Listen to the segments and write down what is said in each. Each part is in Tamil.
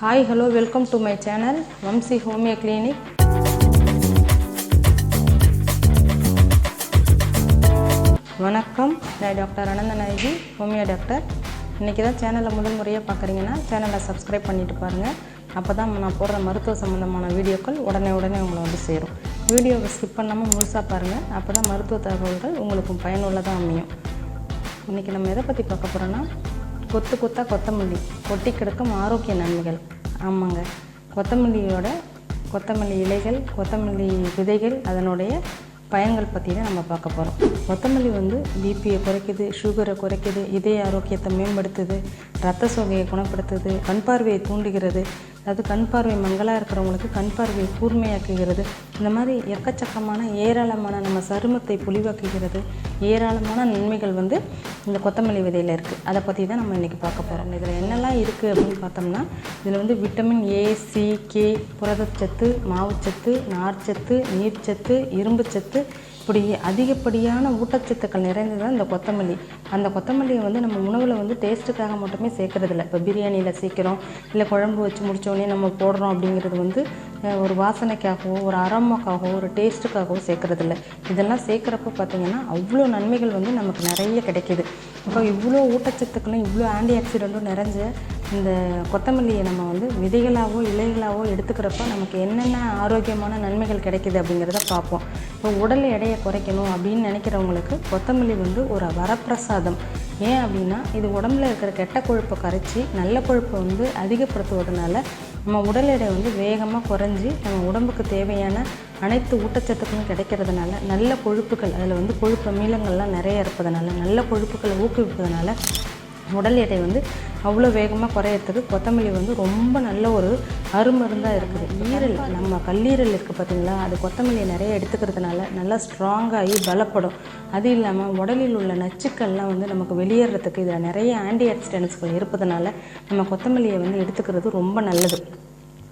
Hi hello welcome to my channel Vamsi homeo clinic வணக்கம் நான் டாக்டர் அனந்தநாயகி ஹோமியோ டாக்டர் இன்றைக்கி தான் சேனலை முதல் முறையாக பார்க்குறீங்கன்னா சேனலை சப்ஸ்கிரைப் பண்ணிட்டு பாருங்கள் அப்போ தான் நான் போடுற மருத்துவ சம்மந்தமான வீடியோக்கள் உடனே உடனே உங்களை வந்து சேரும். வீடியோவை ஸ்கிப் பண்ணாமல் முழுசாக பாருங்கள் அப்போ தான் மருத்துவ தகவல்கள் உங்களுக்கு பயனுள்ளதாக அமையும். இன்றைக்கி நம்ம எதை பற்றி பார்க்க போகிறோன்னா கொத்து கொத்தா கொத்தமல்லி. கொட்டி கிடக்கும் ஆரோக்கிய நன்மைகள். ஆமாங்க. கொத்தமல்லியோட கொத்தமல்லி இலைகள் கொத்தமல்லி விதைகள் அதனுடைய பயன்கள் பற்றின நம்ம பார்க்க போகிறோம் கொத்தமல்லி வந்து பிபியை குறைக்குது சுகரை குறைக்குது இதய ஆரோக்கியத்தை மேம்படுத்துது ரத்த சோகையை குணப்படுத்துது கண் பார்வையை தூண்டுகிறது அதாவது கண் பார்வை மங்கலாக இருக்கிறவங்களுக்கு கண் பார்வையை கூர்மையாக்குகிறது. இந்த மாதிரி எக்கச்சக்கமான ஏராளமான நம்ம சருமத்தை பொலிவாக்குகிறது ஏராளமான நன்மைகள் வந்து இந்த கொத்தமல்லி விதையில் இருக்குது அதை பற்றி தான் நம்ம இன்றைக்கி பார்க்க போகிறோம் இதில் என்னெல்லாம் இருக்குது அப்படின்னு பார்த்தோம்னா இதில் வந்து விட்டமின் ஏ சி கே புரதச்சத்து மாவுச்சத்து நார்ச்சத்து நீர்ச்சத்து இரும்புச்சத்து இப்படி அதிகப்படியான ஊட்டச்சத்துக்கள் நிறைந்தது தான் இந்த கொத்தமல்லி. அந்த கொத்தமல்லியை வந்து நம்ம உணவில் வந்து டேஸ்ட்டுக்காக மட்டுமே சேர்க்குறதில்ல. இப்போ பிரியாணியில் சேர்க்குறோம் இல்லை குழம்பு வச்சு முடித்தோடனே நம்ம போடுறோம் அப்படிங்கிறது வந்து ஒரு வாசனைக்காகவோ ஒரு அரோமாக்காகவோ ஒரு டேஸ்ட்டுக்காகவோ சேர்க்குறதில்ல. இதெல்லாம் சேர்க்குறப்ப பார்த்தீங்கன்னா அவ்வளோ நன்மைகள் வந்து நமக்கு நிறைய கிடைக்கிது. இப்போ இவ்வளோ ஊட்டச்சத்துக்களும் இவ்வளோ ஆன்டி ஆக்சிடெண்ட்டும் நிறைஞ்ச இந்த கொத்தமல்லியை நம்ம வந்து விதைகளாவோ இலைகளாகவோ எடுத்துக்கிறப்ப நமக்கு என்னென்ன ஆரோக்கியமான நன்மைகள் கிடைக்கிது அப்படிங்கிறத பார்ப்போம். இப்போ உடல் எடையை குறைக்கணும் அப்படின்னு நினைக்கிறவங்களுக்கு கொத்தமல்லி வந்து ஒரு வரப்பிரசாதம். ஏன் அப்படின்னா இது உடம்புல இருக்கிற கெட்ட கொழுப்பை கரைச்சி நல்ல கொழுப்பை வந்து அதிகப்படுத்துவதனால நம்ம உடல் எடை வந்து வேகமாக குறைஞ்சி நம்ம உடம்புக்கு தேவையான அனைத்து ஊட்டச்சத்துக்களும் கிடைக்கிறதுனால நல்ல கொழுப்புகள் அதில் வந்து கொழுப்பு அமிலங்கள்லாம் நிறைய இருப்பதனால நல்ல கொழுப்புகளை ஊக்குவிப்பதனால உடல் எடை வந்து அவ்வளோ வேகமாக குறையறதுக்கு கொத்தமல்லி வந்து ரொம்ப நல்ல ஒரு அருமருந்தாக இருக்குது. ஈரல் நம்ம கல்லீரல் இருக்குது பார்த்தீங்களா அது கொத்தமல்லியை நிறைய எடுத்துக்கிறதுனால நல்லா ஸ்ட்ராங்காகி பலப்படும். அது இல்லாமல் உடலில் உள்ள நச்சுக்கள்லாம் வந்து நமக்கு வெளியேறதுக்கு இதில் நிறைய ஆன்டி ஆக்சிடென்ட்ஸ்கள் இருப்பதனால நம்ம கொத்தமல்லியை வந்து எடுத்துக்கிறது ரொம்ப நல்லது.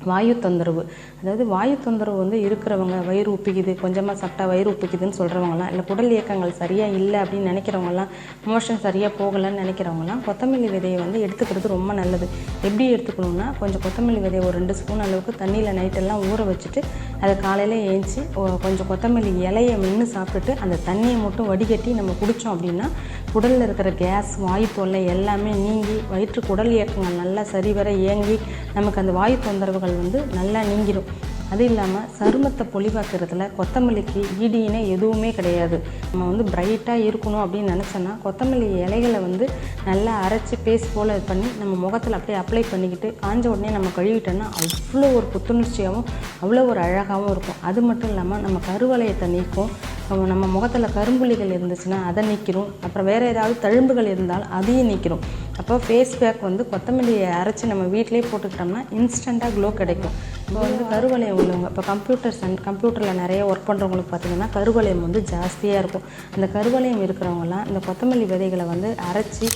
வாயு தொந்தரவு அதாவது வாயு தொந்தரவு வந்து இருக்கிறவங்க வயிறு உப்பிக்குது கொஞ்சமாக சாப்பிட்டா வயிறு உப்பிக்குதுன்னு சொல்கிறவங்களாம் இல்லை குடல் இயக்கங்கள் சரியாக இல்லை அப்படின்னு நினைக்கிறவங்கலாம் மோஷன் சரியாக போகலைன்னு நினைக்கிறவங்கலாம் கொத்தமல்லி விதையை வந்து எடுத்துக்கிறது ரொம்ப நல்லது. எப்படி எடுத்துக்கணும்னா கொஞ்சம் கொத்தமல்லி விதையை ஒரு ரெண்டு ஸ்பூன் அளவுக்கு தண்ணியில் நைட்டெல்லாம் ஊற வச்சுட்டு அதை காலையில் ஏஞ்சி கொஞ்சம் கொத்தமல்லி இலையை மென்று சாப்பிட்டுட்டு அந்த தண்ணியை மட்டும் வடிகட்டி நம்ம குடித்தோம் அப்படின்னா குடலில் இருக்கிற கேஸ் வாயு தொல்லை எல்லாமே நீங்கி வயிற்று குடல் இயக்கங்கள் நல்லா சரிவர இயங்கி நமக்கு அந்த வாயு தொந்தரவுகள் வந்து நல்லா நீங்கிடும் அது இல்லாமல் சருமத்தை பொலிவாக்குறதுல கொத்தமல்லிக்கு ஈடியினே எதுவுமே கிடையாது. நம்ம வந்து பிரைட்டாக இருக்கணும் அப்படின்னு நினச்சோன்னா கொத்தமல்லி இலைகளை வந்து நல்லா அரைச்சி பேஸ்ட் போல் இது பண்ணி நம்ம முகத்தில் அப்படியே அப்ளை பண்ணிக்கிட்டு காஞ்ச உடனே நம்ம கழுவிட்டோம்னா அவ்வளோ ஒரு புத்துணர்ச்சியாகவும் அவ்வளோ ஒரு அழகாகவும் இருக்கும். அது மட்டும் இல்லாமல் நம்ம கருவளையத்தை நீக்கும் நம்ம முகத்தில் கரும்புள்ளிகள் இருந்துச்சுன்னா அதை நீக்கிறோம். அப்புறம் வேறு ஏதாவது தழும்புகள் இருந்தால் அதையும் நீக்கிறோம். அப்போ ஃபேஸ் பேக் வந்து கொத்தமல்லியை அரைச்சி நம்ம வீட்டிலேயே போட்டுக்கிட்டோம்னா இன்ஸ்டண்ட்டாக க்ளோ கிடைக்கும். இப்போ வந்து கருவளையம் உள்ளவங்க இப்போ கம்ப்யூட்டர்ஸ் அண்ட் கம்ப்யூட்டரில் நிறைய ஒர்க் பண்ணுறவங்களுக்கு பார்த்தீங்கன்னா கருவளையம் வந்து ஜாஸ்தியாக இருக்கும். அந்த கருவளையம் இருக்கிறவங்கலாம் இந்த கொத்தமல்லி விதைகளை வந்து அரைச்சி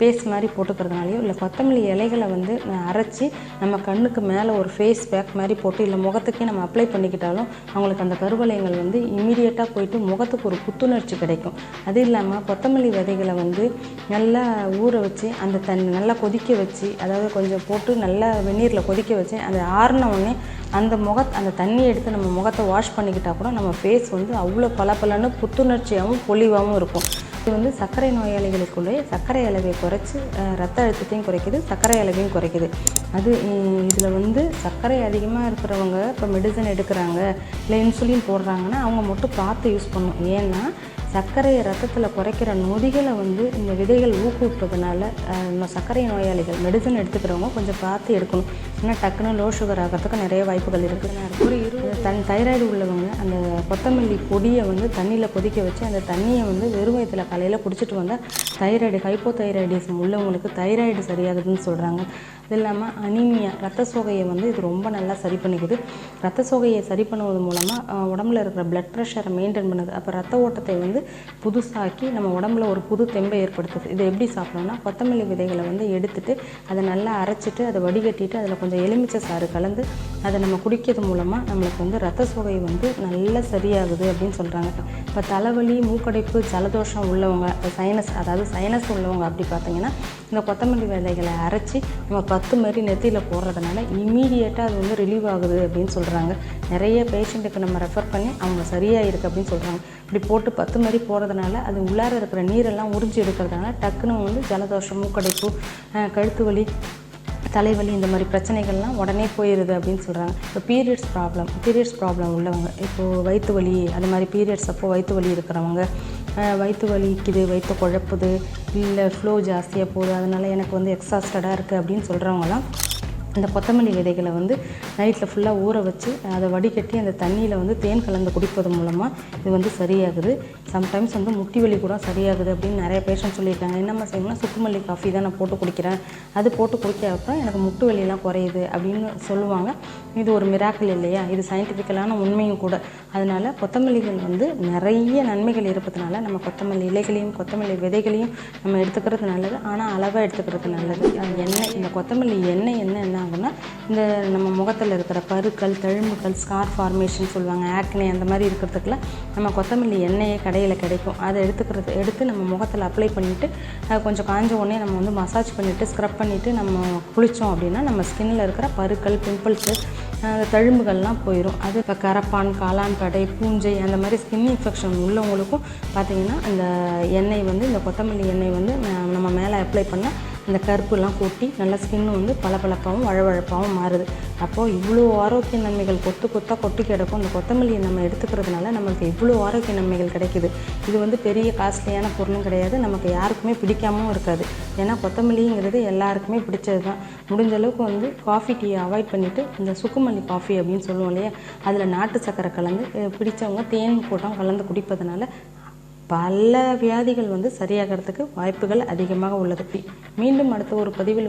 பேஸ்ட் மாதிரி போட்டுக்கிறதுனாலையோ இல்லை கொத்தமல்லி இலைகளை வந்து அரைச்சி நம்ம கண்ணுக்கு மேலே ஒரு ஃபேஸ் பேக் மாதிரி போட்டு இல்லை முகத்துக்கே நம்ம அப்ளை பண்ணிக்கிட்டாலும் அவங்களுக்கு அந்த கருவளையங்கள் வந்து இமீடியட்டாக போயிட்டு முகத்துக்கு ஒரு புத்துணர்ச்சி கிடைக்கும். அது இல்லாமல் கொத்தமல்லி விதைகளை வந்து நல்லா ஊற வச்சு அந்த தண்ணி நல்லா கொதிக்க வச்சு அதாவது கொஞ்சம் போட்டு நல்லா வெந்நீரில் கொதிக்க வச்சு அந்த ஆ உடனே அந்த முக அந்த தண்ணியை எடுத்து நம்ம முகத்தை வாஷ் பண்ணிக்கிட்டால் கூட நம்ம ஃபேஸ் வந்து அவ்வளோ பளபளன்னு புத்துணர்ச்சியாகவும் பொலிவாகவும் இருக்கும். இது வந்து சர்க்கரை நோயாளிகளுக்குள்ளே சர்க்கரை அளவை குறைச்சி ரத்த அழுத்தத்தையும் குறைக்குது சர்க்கரை அளவையும் குறைக்குது. அது இதில் வந்து சர்க்கரை அதிகமாக இருக்கிறவங்க இப்போ மெடிசன் எடுக்கிறாங்க இல்லை இன்சுலின் போடுறாங்கன்னா அவங்க மட்டும் பார்த்து யூஸ் பண்ணணும். ஏன்னா சர்க்கரையை ரத்தத்தில் குறைக்கிற நொதிகளை வந்து இந்த விதைகள் ஊக்குவிப்பதுனால நம்ம சர்க்கரை நோயாளிகள் மெடிசன் எடுத்துக்கிறவங்க கொஞ்சம் பார்த்து எடுக்கணும். ஏன்னா டக்குன்னு லோ சுகர் ஆகிறதுக்கு நிறைய வாய்ப்புகள் இருக்குது ஒரு இருபது தன் தைராய்டு உள்ளவங்க அந்த கொத்தமல்லி பொடியை வந்து தண்ணியில் கொதிக்க வச்சு அந்த தண்ணியை வந்து வெறும் வயிற்றுல காலையில் குடிச்சிட்டு வந்தால் தைராய்டு ஹைப்போ தைராய்டிசம் உள்ளவங்களுக்கு தைராய்டு சரியாகுதுன்னு சொல்கிறாங்க அது இல்லாமல் அனீமியா ரத்த சோகையை வந்து இது ரொம்ப நல்லா சரி பண்ணிக்குது. ரத்த சோகையை சரி பண்ணுவது மூலமாக உடம்புல இருக்கிற பிளட் ப்ரெஷரை மெயின்டைன் பண்ணுது. அப்போ ரத்த ஓட்டத்தை வந்து புதுசாக்கி நம்ம உடம்புல ஒரு புது தெம்பை ஏற்படுத்துது. இதை எப்படி சாப்பிடணும்னா கொத்தமல்லி விதைகளை வந்து எடுத்துட்டு அதை நல்லா அரைச்சிட்டு அதை வடிகட்டிட்டு அதில் கொஞ்சம் எலுமிச்சை சாறு கலந்து அதை நம்ம குடிக்கிறது மூலமாக நம்மளுக்கு வந்து ரத்த சோகை வந்து நல்லா சரியாகுது அப்படின்னு சொல்கிறாங்க இப்போ தலைவலி மூக்கடைப்பு ஜலதோஷம் உள்ளவங்க சைனஸ் அதாவது சைனஸ் உள்ளவங்க அப்படி பார்த்தீங்கன்னா இந்த கொத்தமல்லி விதைகளை அரைச்சி நம்ம பத்து மாதிரி நெத்தியில் போடுறதுனால இம்மீடியட்டாக அது வந்து ரிலீவ் ஆகுது அப்படின்னு சொல்கிறாங்க நிறைய பேஷண்ட்டுக்கு நம்ம ரெஃபர் பண்ணி அவங்க சரியாக இருக்குது அப்படின்னு சொல்கிறாங்க இப்படி போட்டு பத்து மாதிரி போகிறதுனால அது உள்ளார இருக்கிற நீரெல்லாம் உறிஞ்சி எடுக்கிறதுனால டக்குன்னு வந்து ஜலதோஷம் மூக்கடைப்பு கழுத்து வலி தலைவலி இந்த மாதிரி பிரச்சனைகள்லாம் உடனே போயிடுது அப்படின்னு சொல்கிறாங்க இப்போ பீரியட்ஸ் ப்ராப்ளம் பீரியட்ஸ் ப்ராப்ளம் உள்ளவங்க இப்போது வயிற்று வலி அந்த மாதிரி பீரியட்ஸ் அப்போது வயிற்று வலி இருக்கிறவங்க வயிற்று வலிக்குது வயிற்று குழப்புது இல்லை ஃப்ளோ ஜாஸ்தியாக போகுது அதனால் எனக்கு வந்து எக்ஸாஸ்டடாக இருக்குது அப்படின்னு சொல்கிறவங்களாம் இந்த கொத்தமல்லி விதைகளை வந்து நைட்டில் ஃபுல்லாக ஊற வச்சு அதை வடிகட்டி அந்த தண்ணியில் வந்து தேன் கலந்து குடிப்பது மூலமாக இது வந்து சரியாகுது. சம்டைம்ஸ் வந்து முட்டி வலி கூட சரியாகுது அப்படின்னு நிறைய பேஷண்ட் சொல்லியிருக்காங்க. என்னம்மா செய்யணும்னா சுக்குமல்லி காஃபி தான் நான் போட்டு குடிக்கிறேன். அது போட்டு குடிக்க அப்புறம் எனக்கு முட்டு வலியெல்லாம் குறையுது அப்படின்னு சொல்லுவாங்க. இது ஒரு மிராக்கிள் இல்லையா? இது சயின்டிஃபிக்கலான உண்மையும் கூட. அதனால் கொத்தமல்லிகள் வந்து நிறைய நன்மைகள் இருப்பதுனால நம்ம கொத்தமல்லி இலைகளையும் கொத்தமல்லி விதைகளையும் நம்ம எடுத்துக்கிறது நல்லது. ஆனால் அளவாக எடுத்துக்கிறது நல்லது. எண்ணெய் இந்த கொத்தமல்லி எண்ணெய் என்ன என்ன அப்படின்னா இந்த நம்ம முகத்தில் இருக்கிற பருக்கள் தழும்புகள் ஸ்கார் ஃபார்மேஷன் சொல்லுவாங்க ஆக்னே அந்த மாதிரி இருக்கிறதுக்குலாம் நம்ம கொத்தமல்லி எண்ணெயே கடையில் கிடைக்கும். அதை எடுத்துக்கிறது எடுத்து நம்ம முகத்தில் அப்ளை பண்ணிவிட்டு கொஞ்சம் காஞ்ச உடனே நம்ம வந்து மசாஜ் பண்ணிவிட்டு ஸ்க்ரப் பண்ணிவிட்டு நம்ம குளித்தோம் அப்படின்னா நம்ம ஸ்கின்னில் இருக்கிற பருக்கள் பிம்பிள்ஸு அந்த தழும்புகள்லாம் போயிடும் அது இப்போ கரப்பான் காளான் படை பூஞ்சை அந்த மாதிரி ஸ்கின் இன்ஃபெக்ஷன் உள்ளவங்களுக்கும் பார்த்திங்கன்னா அந்த எண்ணெய் வந்து இந்த கொத்தமல்லி எண்ணெய் வந்து நம்ம மேலே அப்ளை பண்ணால் இந்த கருப்புலாம் கொட்டி நல்லா ஸ்கின் வந்து பளபளப்பாகவும் வழவழப்பாகவும் மாறுது. அப்போது இவ்வளோ ஆரோக்கிய நன்மைகள் கொத்து கொத்தாக கொட்டி கிடக்கும். இந்த கொத்தமல்லியை நம்ம எடுத்துக்கிறதுனால நம்மளுக்கு இவ்வளோ ஆரோக்கிய நன்மைகள் கிடைக்குது. இது வந்து பெரிய காஸ்ட்லியான பொருளும் கிடையாது. நமக்கு யாருக்குமே பிடிக்காமவும் இருக்காது. ஏன்னா கொத்தமல்லிங்கிறது எல்லாருக்குமே பிடிச்சது தான் முடிஞ்ச அளவுக்கு வந்து காஃபி டீயை அவாய்ட் பண்ணிவிட்டு இந்த சுக்குமல்லி காஃபி அப்படின்னு சொல்லுவோம் இல்லையா? அதில் நாட்டு சக்கரை கலந்து பிடிச்சவங்க தேன் கூட்டம் கலந்து குடிப்பதனால பல வியாதிகள் வந்து சரியாகிறதுக்கு வாய்ப்புகள் அதிகமாக உள்ளது. மீண்டும் அடுத்த ஒரு பதிவில்